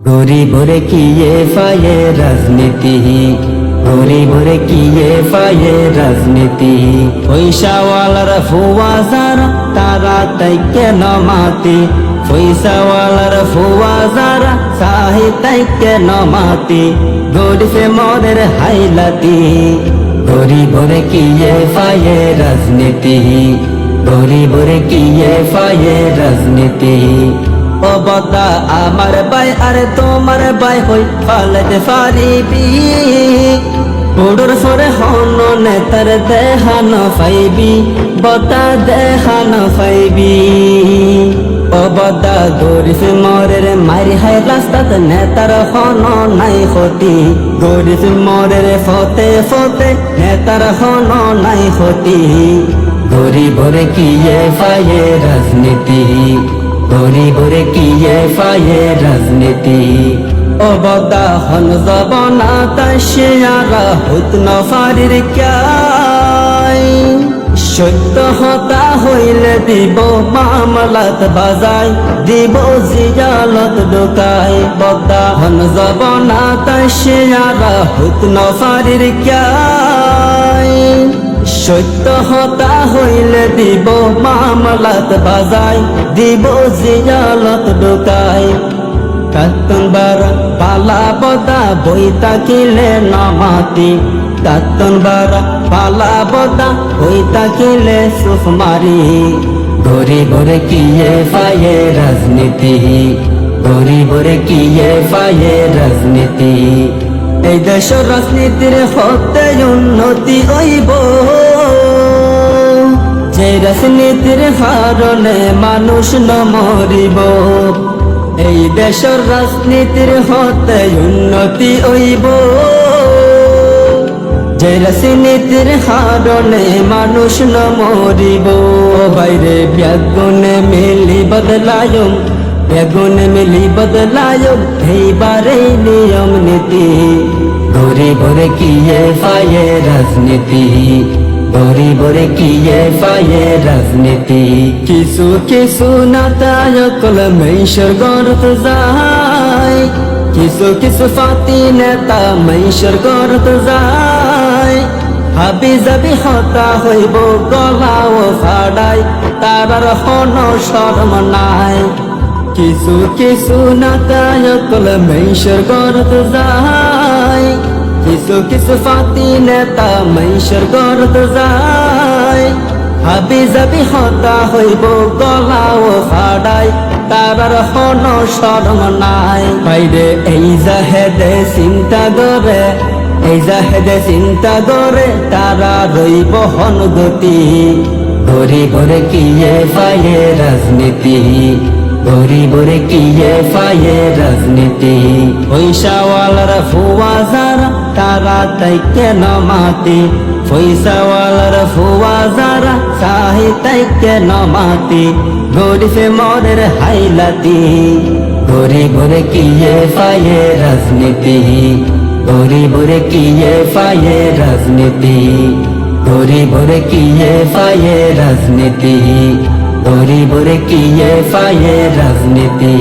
গরিবরে কিয়ে ফায়ে রাজনীতি। গরিবরে কিয়ে ফায়ে রাজনীতি। পয়সাওয়ালার ফুয়া তারা তাই কেন মাতি? পয়সাওয়ালার ফুয়া যারা সাহি তাই কেন মাতি? গরিবে মদের হাইলাতি। গরিবরে কিয়ে ফায়ে রাজনীতি। গরিবরে কিয়ে ফায়ে রাজনীতি। অবদা আমার বাই, আর তোমার বাই হই পালতে পারিবি উড়ুর ফরে হন নেতার দেহান ফাইবি বতা দেহান ফাইবি। অবদা গরিব মরের মারি হাই রাস্তাত নেতার হন নাই হতি গরিব মরের ফতে ফতে নেতার হন নাই হতি গরিবরে কিয়ে ফায়ে রাজনীতি। গরিবরে কিয়ে ফায়ে রাজনীতি। অবদা হন জবনা তাশিয়ারা হুত নফারির ক্যাই। সত্য হতা হইলে দিব মামলাত বাজাই, দিব জিয়ালত ঢুকাই। বদা হন জবনা তাশিয়ারা হুত নফারির ক্যাই। সত্য হতা হইলে দিব মামলাত বাজাই, দিব জিয়ালত ঢুকাই। কাতনবার পালা বদা বই তাকিলে নামাতি। কাতনবার পালা বদা বই তাকিলে সুফ মারি গরিবরে কিয়ে ফায়ে রাজনীতি গরিবরে কিয়ে ফায়ে রাজনীতি এই দেশ রাজনীতির হতে উন্নতি হইব। যে রাজনীতির কারণে মানুষ ন মরিব এই দেশের রাজনীতির হতে উন্নতি হইব। যে রাজনীতির কারণে মানুষ ন মরিব বাইরে ব্যাগুনে মিলি বদলায়ম, বেগুনে মিলি বদলায়ম, এইবারে নিয়ম নীতি। গরিবরে কিয়ে ফায়ে রাজনীতি। গরিবরে কিয়ে ফায়ে রাজনীতি? কিছু কিছু নাতায়কল মেশর গরত যায়। কিছু কিছু ফাতি নেতা মেশর গরত যায়। হাবি যাবি হতা হইব গলাও ফাড়াই তারার হন শরম নাই। কিছু কিছু নাতায়কল মেশর গরত যায়। কিছু কিছু ফাতি নেতা মেশর গরত যায় হাবি যাবি হতা হইব গলাও ফাড়াই তারার হন শরম নাই বাইরে এই জাহেদে চিন্তা করে এই জাহেদে চিন্তা করে তারা রইব হন গতি গরিবরে কিয়ে ফায়ে রাজনীতি গরিবরে কিয়ে ফায়ে রাজনীতি পয়সাওয়ালার যারা তারা তাই কেন মাতি? পয়সাওয়ালার ফুয়া যারা সাহি তাই কেন মাতি? গরিবে মরের হাইলাতি। গরিবরে কিয়ে ফায়ে রাজনীতি? গরিবরে কিয়ে ফায়ে রাজনীতি? গরিবরে কিয়ে ফায়ে রাজনীতি? গরিবরে কিয়ে ফায়ে রাজনীতি?